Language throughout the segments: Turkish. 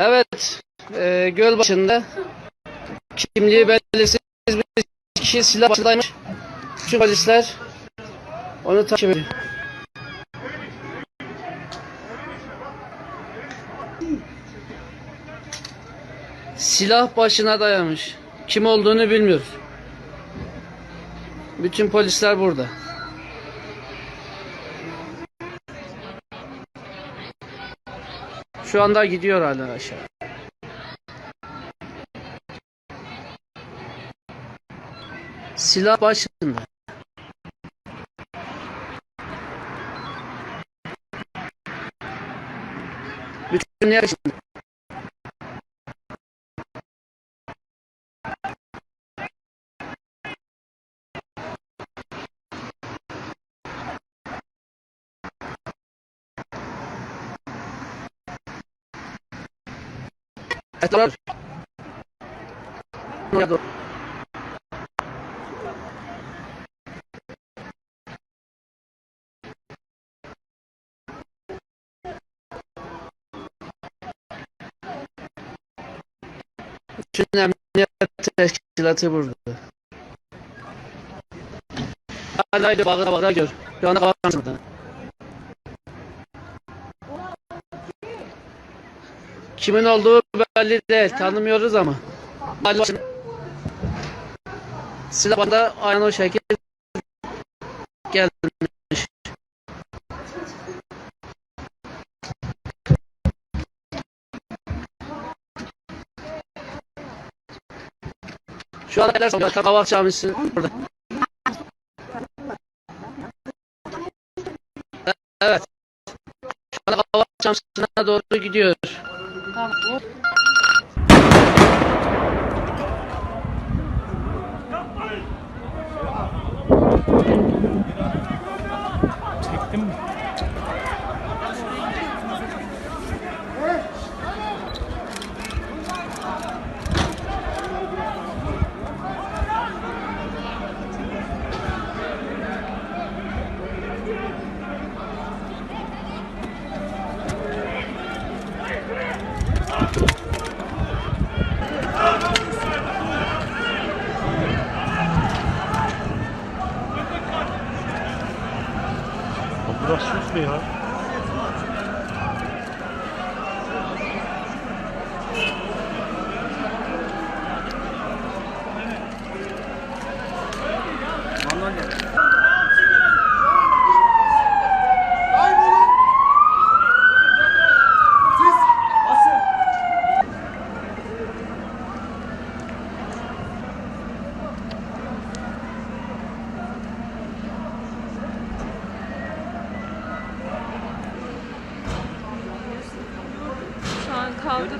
Evet, e, göl başında kimliği belirsiz bir kişi silah başındaymış. Şu polisler onu takip ediyor. Silah başına dayamış. Kim olduğunu bilmiyoruz. Bütün polisler burada. Şu anda gidiyor hala aşağı. Silah başında. Bütün yer. Oraya doğru. Bütün emniyet teşkilatı burada. Hadi haydi bağıra bağıra gör. Şu anda kapatsın Kimin olduğu belli değil. Tanımıyoruz ama. Silah aynı o şekil gelmiş. Şu anda neler sanıyor? Kavak Camisi burada. Evet. Şu anda Kavak Camisi'ne doğru gidiyor. Çektim souffler. Hein.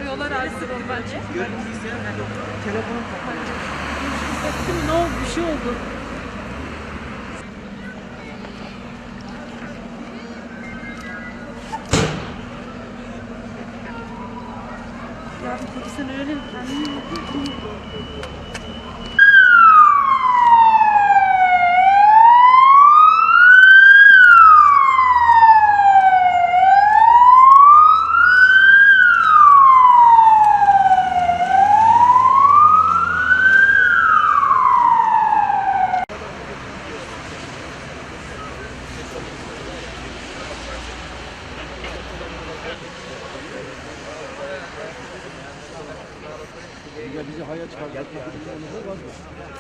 Kaldırıyorlar Erzurum bence. Telefonum kapalı. Ne oldu? Bir şey oldu. Ya sen öyle kendini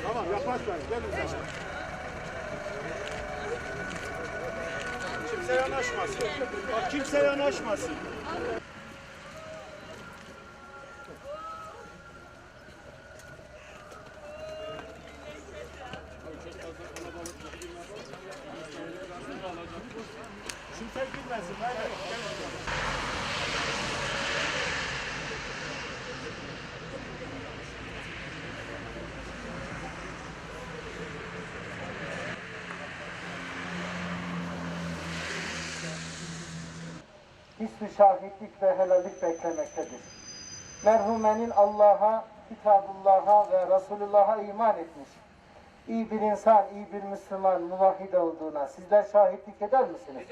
Tamam yaparsan gelin sana. Kimse yanaşmasın. Bak kimse yanaşmasın. Kimse girmesin. Hayır, hayır, hissi şahitlik ve helallik beklemektedir. Merhumenin Allah'a, Kitabullah'a ve Resulullah'a iman etmiş. İyi bir insan, iyi bir Müslüman, muvahhid olduğuna sizler şahitlik eder misiniz?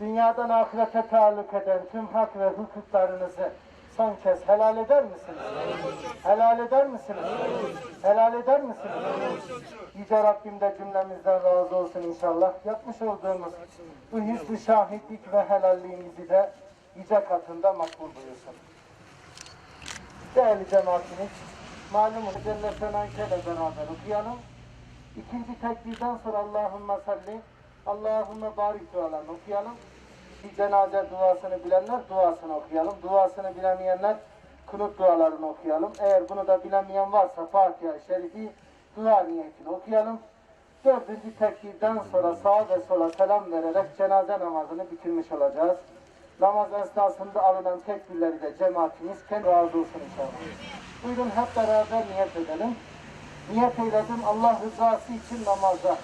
Dünyadan ahirete taalluk eden tüm hak ve hukuklarınızı son kez helal eder misiniz? Helal eder misiniz? Helal eder misiniz? Yüce Rabbim de cümlemizden razı olsun inşallah. Yapmış olduğumuz bu hüsnü şahitlik ve helalliğimizi de yüce katında makbul buyursun. Değerli cemaatimiz, malumunuz Celle Senanke'yle beraber okuyalım. İkinci tekbirden sonra Allahümme salli, Allahümme barik dualarını okuyalım. Cenaze duasını bilenler duasını okuyalım. Duasını bilemeyenler kunut dualarını okuyalım. Eğer bunu da bilemeyen varsa Fatiha-i Şerifi dua niyetini okuyalım. Dördüncü tekbirden sonra sağa ve sola selam vererek cenaze namazını bitirmiş olacağız. Namaz esnasında alınan tekbirleri de cemaatimiz kendi razı olsun inşallah. Buyurun hep beraber niyet edelim. Niyet eyledim Allah rızası için namaza.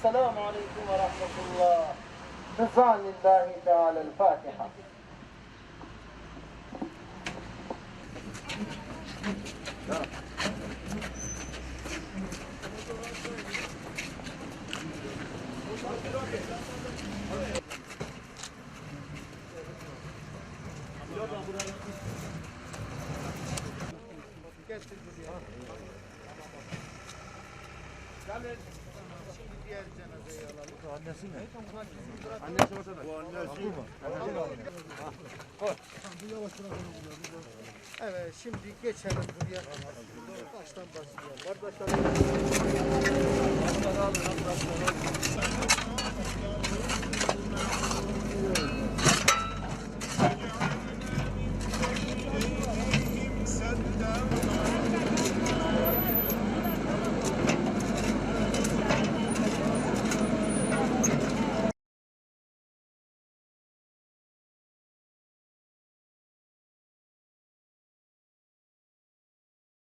السلام عليكم ورحمة الله بفعل الله تعالى الفاتحة Thank you. Esselamu Aleyküm ve Rahmetullah. Rızan lillahi Teala'l-Fatiha. Evet şimdi geçelim buraya. Baştan başlayalım. Kardeşler.